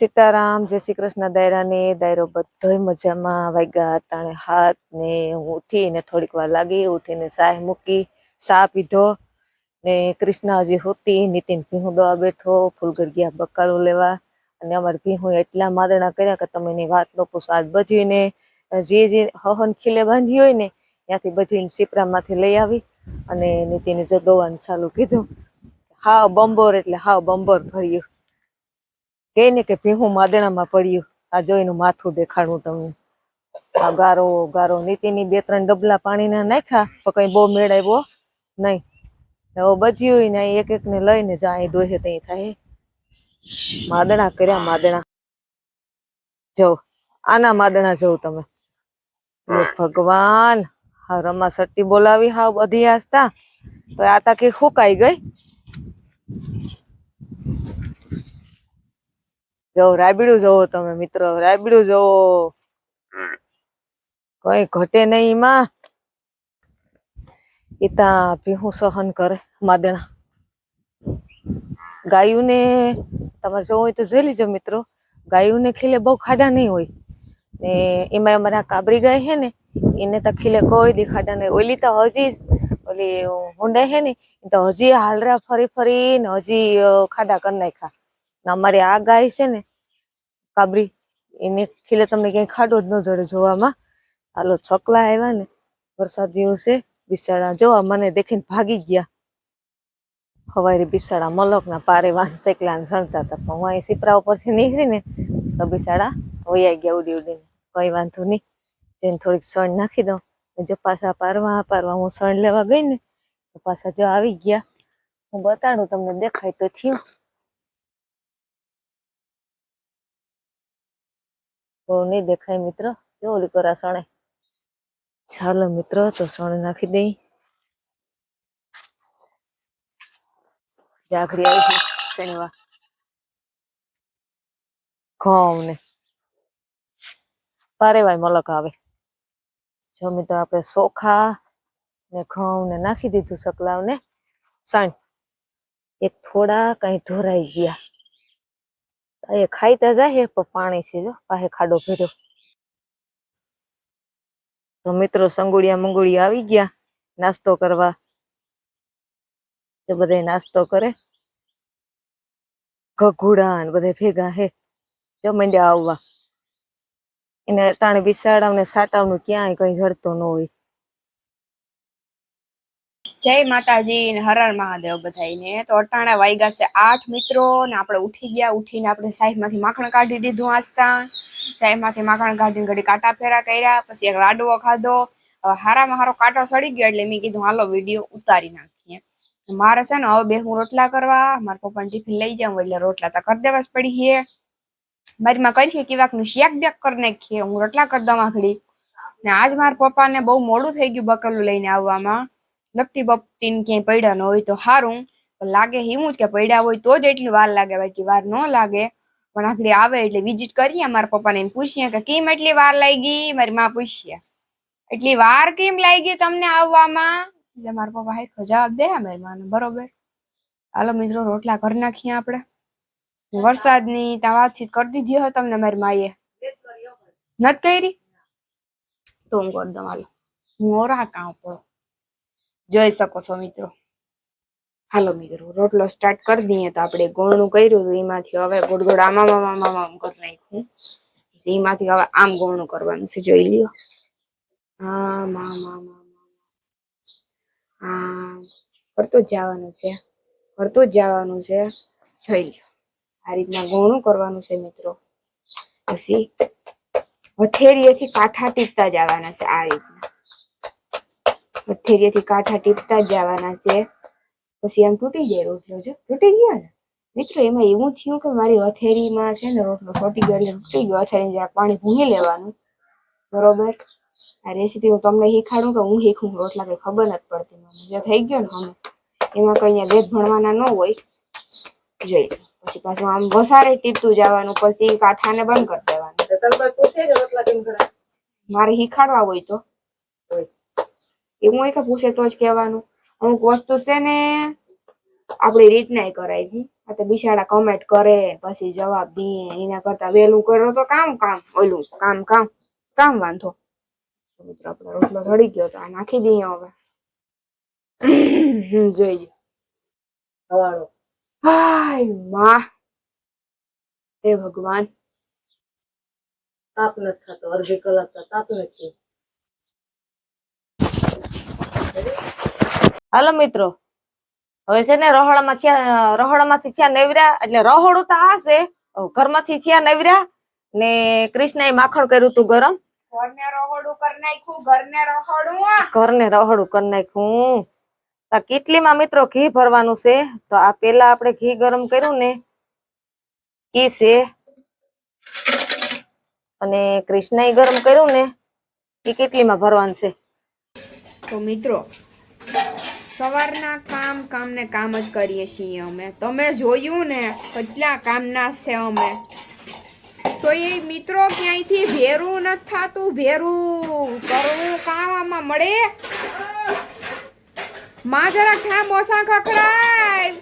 સીતારામ, જય શ્રી કૃષ્ણ દાયરાને દાયરો બધોય મજામાં. વાગ્યા અટાણે હાથ ને હું ઉઠીને થોડીક વાર લાગી, ઉઠીને સાહ મૂકી, સા પીધો ને કૃષ્ણ હજી હોતી, નીતિન ભીહું દવા બેઠો ફૂલગર ગયા બકાલો લેવા. અને અમારે ભીહું એટલા માદણા કર્યા કે તમે એની વાત લોકો આજ બધીને જે જે હહન ખીલે બાંધી હોય ને, ત્યાંથી બધી સીપરામાંથી લઈ આવી અને નીતિને જો દોવાનું ચાલુ કીધું. હાવ બંબોર એટલે હાવ બંબોર ભર્યું. કે ને કે ભીહું માદણામાં પડ્યું. આ જોઈનું માથું દેખાડું તમને. આ ગારો ગારો નીતિની બે ત્રણ ડબલા પાણીના નાખ્યા તો કઈ બહુ મેળ આવ્યો નહીં. હવે ને એક એક ને લઈને જાય દોહે તઈ થાય. માદણા કર્યા માદણા. જો આના માદણા જોઉં તમે. ભગવાન રમા સટ્ટી બોલાવી હા બધી આસ્તા તો આ તાકી હુકાઈ ગઈ. જો રાબડું જોવો તમે મિત્રો રાબડું જોવો. કઈ ઘટે નહીં માં ઈતા પીહું સહન કરે માદણા. ગાયુંને તમારે જોવું હોય તો જોઈ લીજો મિત્રો. ગાયુંને ખીલે બહુ ખાડા નહીં હોય. ને એમાં અમારા કાબરી ગાય છે ને એને તો ખીલે કોઈ દી ખાડા નહીં. ઓલી તો હજી ઓલી હુંડાઈ છે ને તો હજી હાલરા ફરી ફરી ને હજી ખાડા કરી નાખ્યા. અમારી આ ગાય છે ને કાબરી. એને ખીલે તમને ક્યાંય ખાડો જ ન જડે જોવામાં. હાલો, છકલા આવ્યા ને, વરસાદ દિવસે બિસાડા જોવા મને દેખીને ભાગી ગયા. હવારે બિસાડા મલકના પારે વાન સેકલા ને સણતા હતા. પણ હું અહીં સીપરા ઉપરથી નીકળી ને, તો બિસાડા વૈયા ગયા ઉડી ઉડીને. કઈ વાંધો નહીં. જેને થોડીક સણ નાખી દઉં. જો પાછા પારવા પારવા હું સણ લેવા ગઈ ને, તો પાછા જો આવી ગયા. હું બતાડું તમને, દેખાય તો થયું. નહીં દેખાય મિત્ર. જો કરા સણે ચાલો મિત્ર, તો સણ નાખી દઈ. જાખડી આવી છે શનિવાર. ઘઉં ને. પારેવાય મલક આવે. જો મિત્રો, આપણે સોખા ને ઘઉં ને નાખી દીધું સકલાવ ને સાણ એક થોડા કઈ ધોરાઈ ગયા. એ ખાઈતા જાય પણ પાણી છે, જો પાસે ખાડો ભર્યો. તો મિત્રો સંગુડિયા મંગુડિયા આવી ગયા, નાસ્તો કરવા. તો બધા નાસ્તો કરે. ઘઘુડા ને બધા ભેગા હે, જો મંડ્યા આવવા. એને તાણે બિસાડાવ ને સાતાવનું ક્યાંય કઈ જડતો ન હોય. જય માતાજી ને હરણ મહાદેવ બધાને તો અટાણા વાગ્યા છે આઠ મિત્રો ને આપણે ઉઠી ગયા, ઉઠીને આપણે સાહેબમાંથી માખણ કાઢી દીધું આસ્તા સાહેબમાંથી માખણ કાઢીને ઘડી કાંટા ફેરા કર્યા, પછી એક લાડવો ખાધો. હવે હારામાં હારો કાંટો સડી ગયો એટલે મેં કીધું, હાલો, વીડિયો ઉતારી નાખીએ. મારે છે ને, હવે બે હું રોટલા કરવા, મારા પપ્પાને ટિફિન લઈ જાઉં એટલે રોટલા તો કરી દેવા જ પડી છે. મારી માં કરી કેવાકનું શેક બેક કરી નાખીએ, હું રોટલા કરી દઉં આખડી. ને આજ મારા પપ્પાને બહુ મોડું થઈ ગયું બકલું લઈને આવવામાં. લપટી બપટીને ક્યાંય પડ્યા ન હોય તો સારું લાગે એવું જ કે પડ્યા હોય તો જ એટલી વાર લાગે બાકી વાર ન લાગે. પણ આખડી આવે એટલે વિઝિટ કરીએ મારા પપ્પાને પૂછીએ કે કેમ એટલી વાર લાગી? મારી માં પૂછીએ એટલી વાર કેમ લાગી તમને આવવામાં? એટલે મારા પપ્પા હાથો જવાબ દે મારી માને, બરોબર. હાલો મિત્રો, રોટલા કરી નાખીએ આપણે. વરસાદની ત્યાં વાતચીત કરી દીધી હોય તમને મારી માએ. નથી કરી? તો હું કરી દઉં, હાલો. હું ઓરા કાં પડો જોઈ શકો છો મિત્રો. હાલો મિત્રો, રોટલો સ્ટાર્ટ કરી દઈએ તો આપણે ગોળનું કર્યું હતું એમાંથી હવે ગોળ ગોળ આમ આમ આમ આમ આમ કરી નાખ્યું એમાંથી હવે આમ ગોળનું કરવાનું છે, જોઈ લ્યો. આમ આમ આમ આમ આમ. કરતું જ જવાનું છે. કરતું જ જવાનું છે. જોઈ લ્યો. આ રીતના ગોળનું કરવાનું છે મિત્રો. પછી હથેળીએથી કાંઠા ટીપતા જવાના છે આ રીતના. હથેળીએથી કાંઠા ટીપતા જ જવાના છે. પછી આમ તૂટી જાય રોટલો જો. તૂટી ગયો ને? મિત્રો એમાં એવું થયું કે મારી હથેરીમાં છે ને રોટલો તૂટી ગયો એટલે તૂટી ગયો. હથેરી જરાક પાણી ભૂંગી લેવાનું. બરોબર? આ રેસીપી હું તમને શીખાડું કે હું શીખું? રોટલા કઈ ખબર નથી પડતી મને. જે થઈ ગયો ને હમણાં. એમાં કઈ અહીંયા વેદ ભણવાના ન હોય. જોઈ પછી પાછું આમ વસારે ટીપતું જવાનું પછી કાંઠાને બંધ કરી દેવાનું. મારે શીખાડવા હોય તો. એવું હું એક પૂછે તો જ કહેવાનું. અમુક વસ્તુ છે ને, આપણી રીતના છે. આ તો બિચારા કમેન્ટ કરે, પછી જવાબ દે, એના કરતા વહેલું કરો તો કામ કામ, ઓલું, કામ કામ કામ વાંધો. મિત્રો આપણો રોટલો ઢળી ગયો તો આ નાખી દઈએ હવે. જોઈ હવાળો. હાય, માં. હે ભગવાન. તાપ નથી થતો, અડધી કલાક તો તાપ નથી. હાલો મિત્રો. હવે છે ને રહોડામાં થયા રહોડામાંથી થયા નેવરા એટલે રહોડું તો આ છે. ઘરમાંથી થયા નેવરા ને કૃષ્ણએ માખણ કર્યું તું ગરમ. ઘરને રહોડું કર નાખ્યું ઘરને રહોડું ઘરને રહોડું કરી નાખ્યું. આ કેટલીમાં મિત્રો ઘી ભરવાનું છે? તો આ પેલા આપણે ઘી ગરમ કર્યું ને ઈ છે. અને કૃષ્ણએ ગરમ કર્યું ને એ કેટલીમાં ભરવાનું છે? તો મિત્રો, સવારના કામ કામ ને કામ જ કરીએ છીએ અમે. તમે જોયું ને, કેટલા કામના છે અમે. તો એ મિત્રો ક્યાંયથી ભેરું નથી થાતું, ભેરું કરવું કામ આમાં મળે? માં જરા ઠામ મોસા ખખડાય.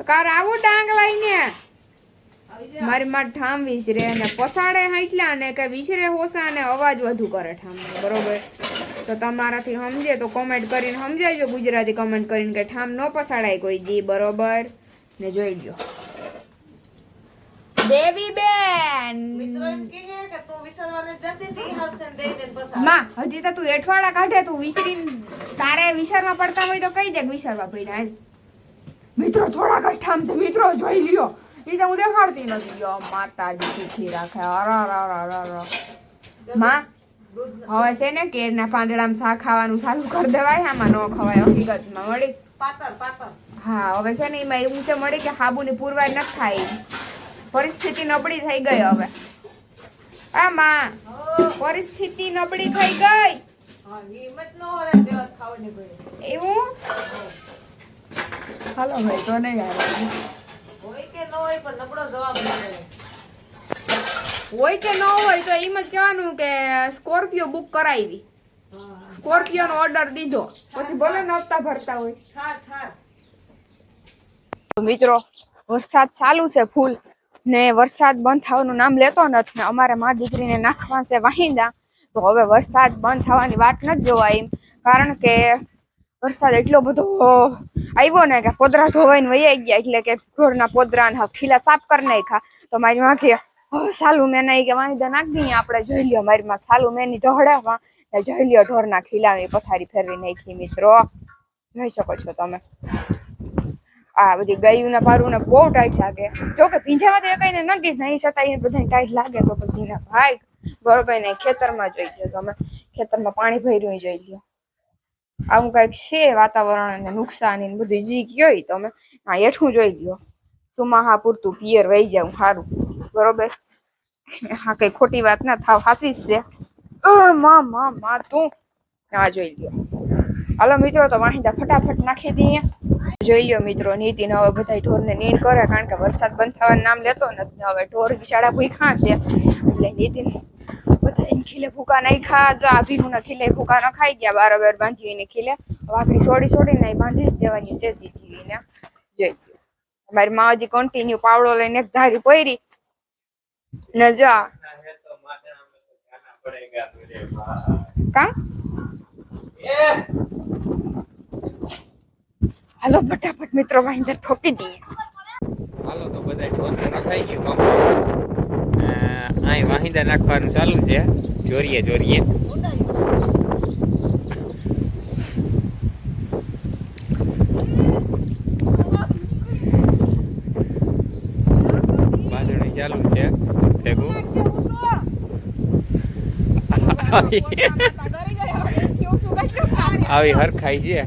કાર આવું ડાંગ લઈને. મારી માં ઠામ વિસરે અને પસાડે હાઈટલા ને કે વિસરે હોસા ને અવાજ વધુ કરે ઠામ. બરોબર? તો તમારાથી સમજે તો કોમેન્ટ કરીને સમજાવજો. ગુજરાતી કમેન્ટ કરીને કે ઠામ ન પસાડાય કોઈ જી બરોબર? ને જોઈ લ્યો દેવી બેનમાં હજી તો તું એઠવાડા કાઢે તું વિસરી તારે વિસરવા પડતા હોય તો કહી દે કે વિસરવા પડ્યા હાલ. મિત્રો થોડાક જ ઠામ છે. મિત્રો જોઈ લ્યો. એ તો હું દેખાડતી નથી. યો માતાજી સુખી રાખે. અર અર અર અર. માં હવે છે ને કેરના પાંદડામાં શાક ખાવાનું ચાલુ કરી દેવાય આમાં ન ખવાય હકીકતમાં મળી હા હવે છે ને એમાં એવું છે મળી કે હાબુની પુરવાર ન થાય પરિસ્થિતિ નબળી થઈ ગઈ હવે. આમાં પરિસ્થિતિ નબળી થઈ ગઈ. એવું? હાલો ભાઈ તો નહીં આવે. હોય કે ન હોય તો એમ જ કહેવાનું કે સ્કોર્પિયો બુક કરાવી. સ્કોર્પિયો નો ઓર્ડર દીધો. પછી ભલે ન ભરતા હોય. મિત્રો, વરસાદ ચાલુ છે ફૂલ. ને વરસાદ બંધ થવાનું નામ લેતો નથી. ને અમારે મા દીકરીને નાખવા છે વાહિંદા. તો હવે વરસાદ બંધ થવાની વાત નથી જોવાય એમ. કારણ કે વરસાદ એટલો બધો આવ્યો ને કે પોદરા ધોવાઈને વહી ગયા. એટલે કે ઢોરના પોદરા ને ખીલા સાફ કરી નાખ્યા. તો મારી માં કે "હવે સાલું મેં નહીં કે વાહિંદા નાખી દઈએ આપણે, જોઈ લ્યો મારી માં સાલું મેની ઢોળામાં. ને જોઈ લ્યો ઢોરના ખીલાની પથારી ફેરવી નાખી મિત્રો. જોઈ શકો છો તમે. આ બધી ગાયું ને પારું ને બહુ ટાઈટ લાગે. જો કે ભીંજામાં તો કઈ ને નથી નહીં છતાં એને બધાને ટાઈટ લાગે તો પછી ને ભાઈ બરોબર ને ખેતરમાં જોઈ લ્યો તમે. ખેતરમાં પાણી ભર્યું જોઈ લ્યો. આવું કંઈક છે વાતાવરણ ને નુકસાન ને બધું જી ગયો તમે. હા, હેઠું જોઈ લ્યો. સુમાહા પૂરતું પિયર વહી જાવ સારું બરોબર? હા, કઈ ખોટી વાત ના થાવ, હાસી છે. માં માં માં, તું. આ જોઈ લ્યો. હાલો મિત્રો, તો વાહિંદા ફટાફટ નાખી દઈએ. જોઈ લ્યો મિત્રો, નીતિન હવે બધા ઢોરને નીણ કરે, કારણ કે વરસાદ બંધ થવાનું નામ લેતો નથી. હવે ઢોર બિચારા ભૂખા છે. એટલે નીતિન બધા એને ખીલે ભૂકા નહીં ખા જો આ ભીખુના ખીલે ભૂકા ન ખાઈ ગયા બારોબર બાંધી એને ખીલે. વાકડી છોડીને અહીં બાંધી જ દેવાની છે સીધી એને જોઈ લ્યો. મારી મા હજી કન્ટિન્યુ પાવડો લઈને ધારી પહેરી ને કા? કામ હાલો, ફટાફટ મિત્રો વાહિંદર ઠોકી દઈએ. હાલો, તો બધા ઢોરને નખાઈ ગયું કમ્પ્લીટ અહીં વાહિંદા નાખવાનું ચાલુ છે. જોરીએ જોરીએ બાંધણી ચાલુ છે ભેગું આવી હરખાઈ છે અરવિંદભાઈ ઉકળો ફરી જાવ અરવિંદભાઈ અમારે ભૂંડાયું છે અરવિંદભાઈ જો તમે અમારે ભૂંડાયું થોડો ઉકળો અરવિંદભાઈ ફરી જાવ તો અમારે હર ખાઈ છે.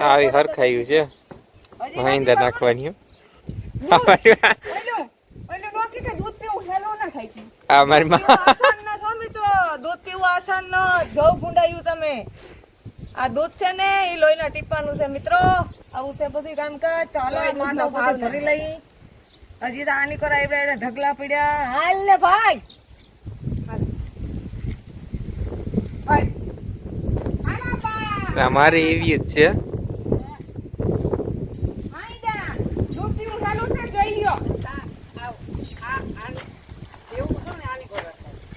આવી હર ખાયું છે. મહિન્દ્ર નાખવાની. અમારી આ મારી માં દૂધ પીવું આસાન ન જો ભૂંડાયું તમે. આ દૂધ છે ને એ લોહીના ટીપાનું છે. મિત્રો આવું છે બધું કામકાજ. માંડો દૂધનો ભાવ ભરી લઈ. હજી તો આની કરાય એવડા ઢગલા પડ્યા. હાલ ને ભાઈ. અમારે એવી જ છે.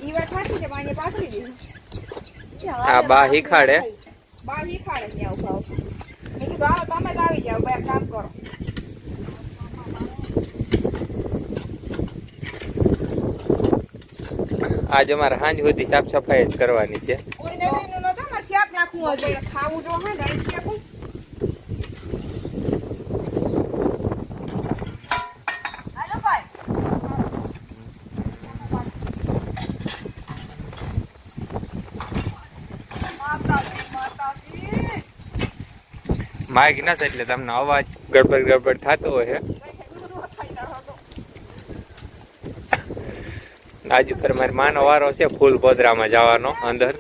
ઈ વાત સાચી છે અહીંયા પાથરી દીધું આ બા હિખાડે. બા હિખાડે ત્યાં ઊભા. મેં કીધું હાલો તમે જ આવી જાઓ બે કામ કરો. આજ અમારે સાંજ સુધી સાફ સફાઈ જ કરવાની છે. ને ખાવું જો હે રાઈ શાક હોય. હાલો ભાઈ માતાજી માતાજી માઇક નથી એટલે તમને અવાજ ગડબડ ગડબડ થતો હોય આજુ પર મારી માનો વારો છે ફૂલ ભોદરામાં જવાનો અંદર.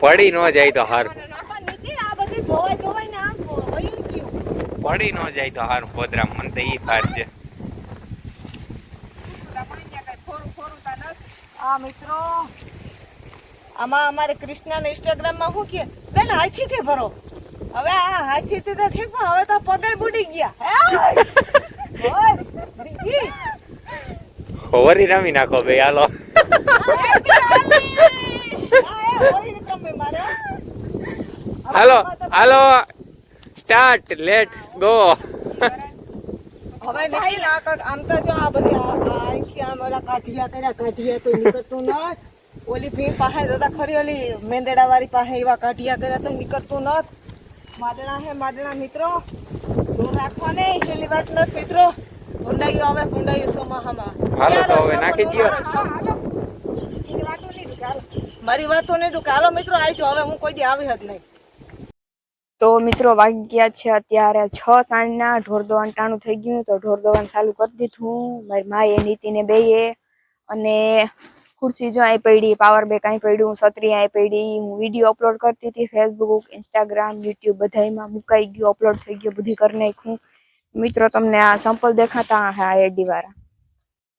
પડી ન જાય તો હાર. ને પડી ન જાય તો હાર પોદરામાં મને તો ઈ ફાર છે. મિત્રો, આમાં અમારે કૃષ્ણના ઇન્સ્ટાગ્રામમાં શું કે બેન કે ભરો. હવે આ હાથીથી તો ઠીક પણ હવે તો પગે બુડી ગયા. હે? વરી રમી નાખો ભાઈ હાલો. હાલો હાલો. સ્ટાર્ટ લેટ્સ ગો હવે નથી ના કાંઈક આમ તો જો આ બધી આ- આ આમ ઓલા કાઠિયા કર્યા કાઠિયા તો નીકળતું ન ઓલી ભીમ પાસે જતા ખરી ઓલી મેંદેડા વાળી પાસે એવા કાઠિયા કર્યા તો નીકળતું ન માદણા હે માડણા મિત્રો. દૂર રાખવા ને પેલી વાત નથી મિત્રો. ભૂંડાઈઓ આવે ભૂંડાઈઓ સોમાહામાં હાલો તો હવે નાખી હાલો. મારી વાતો નહીં તો હાલો મિત્રો આવી હવે હું કોઈ દી આવી જ નહીં. તો મિત્રો વાગી ગયા છે અત્યારે છ સાંજના ઢોર દોવાન ટાણું થઈ ગયું તો ઢોર દવાન ચાલુ કરી દીધું. મારી માએ નીતિને બેયે અને ખુરશી જો અહીં પડી પાવર બેક અહીં પડ્યું છત્રી અહીં પડી હું વીડિયો અપલોડ કરતી હતી ફેસબુક ઇન્સ્ટાગ્રામ યુટ્યુબ બધાયમાં મુકાઈ ગયું અપલોડ થઈ ગયું, બધું કરી નાખ્યું મિત્રો, તમને આ સંપલ દેખાતા, હા એડી વાળા.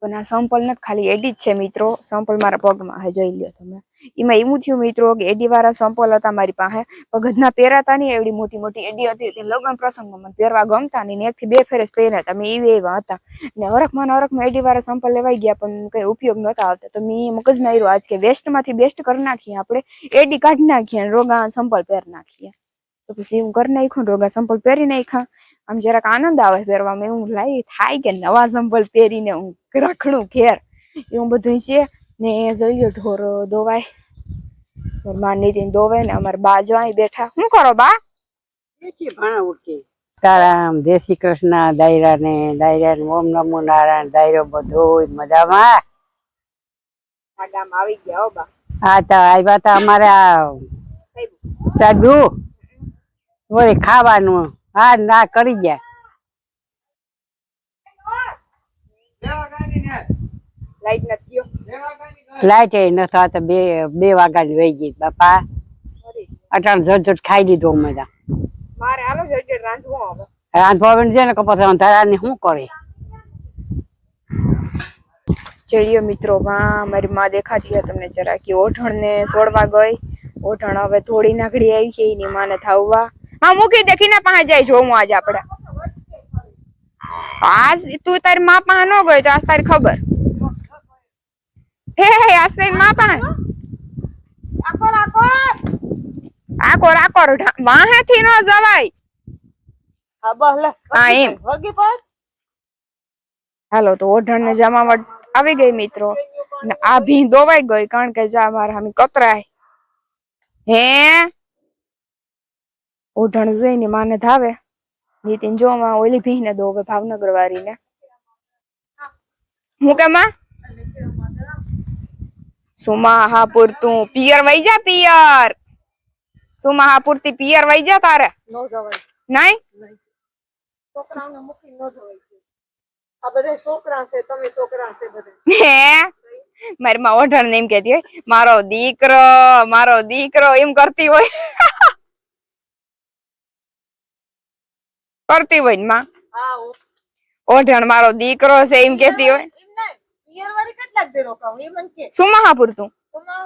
પણ આ સંપલ નથી, ખાલી એડી જ છે મિત્રો. સંપલ મારા પગમાં, હે, જોઈ લ્યો તમે. એમાં એવું થયું મિત્રો કે એડી વાળા સંપલ હતા મારી પાસે. પગના પહેરાતા નહીં એવડી મોટી મોટી એડી હતી. તે લગ્ન પ્રસંગમાં મને પહેરવા ગમતા નહીં ને એકથી બે ફેરેસ પહેર્યા હતા. મેં એવી એવા હતા. ને હરખમાં અરખમાં એડી વાળા સંપલ લેવાઈ ગયા, પણ કઈ ઉપયોગ નહોતા આવતા. તો મેં મગજમાં આવ્યું આજ કે વેસ્ટમાંથી બેસ્ટ કરી નાખીએ આપણે. એડી કાઢી નાખીએ અને રોગા સંપલ પહેરી નાખીએ. તો પછી હું કરી નાખ્યું રોગા સંપલ પહેરી નાખ્યા. આમ જરાક આનંદ આવે પહેરવામાં. એવું લાઈ થાય કે નવા સંભળ પહેરીને હું રાખણું ઘેર. એવું બધું છે. ને જોઈ ગયો ઢોર દોવાય. મારી નીતિન દોવે ને અમારે બા જો અહીં બેઠા. શું કરો બા? તારામ જય શ્રી કૃષ્ણ દાયરા ને દાયરા ને ઓમ નમો નારાયણ દાયરો બધો મજામાં. આ ગામ આવી ગયા હો બા. હા તો આવ્યા તા અમારે આ સાધુ. બોલે ખાવાનું હા ના કરી ગયા લાઈટ એ ન આ તો બે બે વાગ્યા જ વહી ગઈ બાપા. અટાણ જટ ખાઈ લીધો અમે મારે હાલો જલ્દી રાંધવો હવે. રાંધવા છે ને કપાસ અંધારાની શું કરે? ચડીયો મિત્રો માં મારી માં દેખાતી હતી તમને જરા કે ઓઢણ ને સોડવા ગઈ. ઓઢણ હવે થોડી નાખડી આવી છે એની માને થાવવા હા મૂકી દેખીને પાસે જાય જોવું આજે આપણે. આજ તું તારી માં પાસે ન ગયો તો આજ તારી ખબર. હે હે આજ તારી માં પાસે. આકોર આકોર આકોર વાહેથી ન જવાય. હા બસ લે. હા, એમ. વર્ગી પર હાલો તો ઓઢણ ને જમાવટ આવી ગઈ મિત્રો. આ ભી દોવાઈ ગઈ કારણ કે જા મારા હમી કતરાય. હે? ઓઢણ જોઈને માને ધાવે. નીતિન જો માં ઓલી ભી ને દોવે ભાવનગર વાળી ને હું કે માં? તું પિયર વઈ જા પિયર. સુમાહાપુરથી પિયર વઈ જા તારે. નો જવાય. નહીં? છોકરાઓને મૂકી નો જવાય. આ બધા છોકરા છે તમે છોકરા છે બધા. હે? મારી માં ઓઢણ ને એમ કેતી હોય મારો દીકરો મારો દીકરો એમ કરતી હોય. કરતી હોય ને માં? ઓઢણ મારો દીકરો છે એમ કેતી હોય. શું મહાપુરતું તો? માં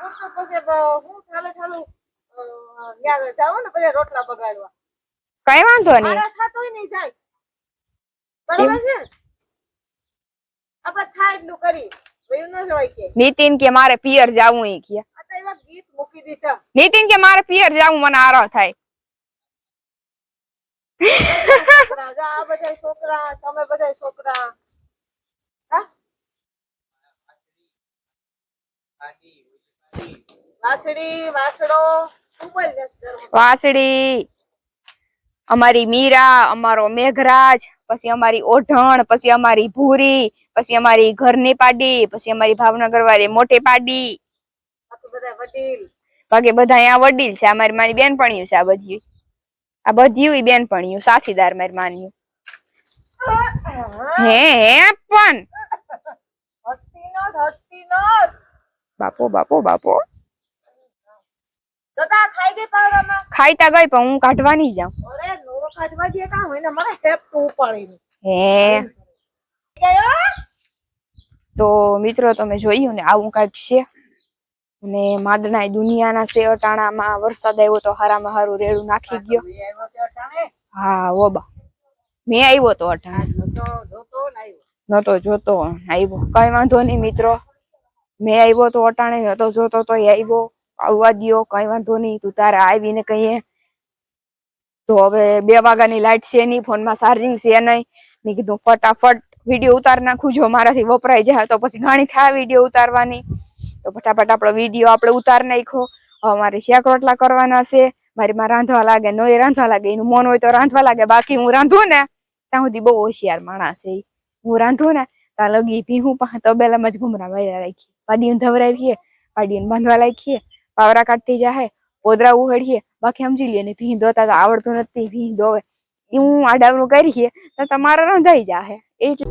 પૂરતો કઈ વાંધો નહીં. નીતિન કે મારે પિયર જાવું એ કે. તો એવા ગીત મૂકી દીધા. નીતિન કે મારે પિયર જવું મને આરો થાય. છોકરા જા આ બધા છોકરા તમે બધા છોકરા. વાસડી અમારી મીરા અમારો મેઘરાજ પછી અમારી ઓઢણ પછી અમારી ભૂરી પછી અમારી ઘરની પાડી પછી અમારી ભાવનગર વાળી મોટી પાડી. બધા વડીલ. બાકી બધા અહીંયા વડીલ છે અમારી મારી બેનપણીઓ છે આ બધી. આ બધી બેનપણીઓ સાથીદાર મારી માન્યું હે. હે પણ. બાપો બાપો બાપો. ખાઈતા ગઈ પણ હું કાઢવાની જાઉં. હે તો મિત્રો તમે જોયું ને આવું કંઈક છે? અને માદના દુનિયાના છે અટાણામાં વરસાદ આવ્યો તો હારામાં હારું રેડું નાખી ગયો. હા ઓબા મેં આવ્યો તો અટાણે. નતો જોતો આવ્યો? કઈ વાંધો નહીં મિત્રો. મેં આવ્યો તો અટાણે નતો જોતો તો આવ્યો. આવવા દો કઈ વાંધો નહીં. તું તારે આવીને કહીએ. તો હવે બે વાગ્યાની લાઈટ છે નહીં ફોનમાં ચાર્જિંગ છે નહીં. મેં કીધું ફટાફટ વીડિયો ઉતાર નાખું જો મારાથી વપરાઈ જાય તો પછી ઘણી થાય વીડિયો ઉતારવાની. તો ફટાફટ આપણો વીડિયો આપણે ઉતાર નાખ્યો. હવે મારે શેક રોટલા કરવાના છે. મારી માં રાંધવા લાગે નોય રાંધવા લાગે, એનું મન હોય તો રાંધવા લાગે. બાકી હું રાંધું ને, ત્યાં સુધી બહુ હોશિયાર માણસ છે હું રાંધું ને, ત્યાં લગી ભીહું પાસે તબેલામાં જ ઘુમરા વાયરા રાખીએ. પાડીને ધવરાવીએ પાડીને બાંધવા રાખીએ પાવરા કાઢતી જાય પોદરા ઉહડીએ. બાકી સમજી લઈએ ને ભીં ધોતા તો આવડતું નથી ભીં ધોવે હું આડાવડું કરીએ, તો તમારે રંધાઈ જાય એટલે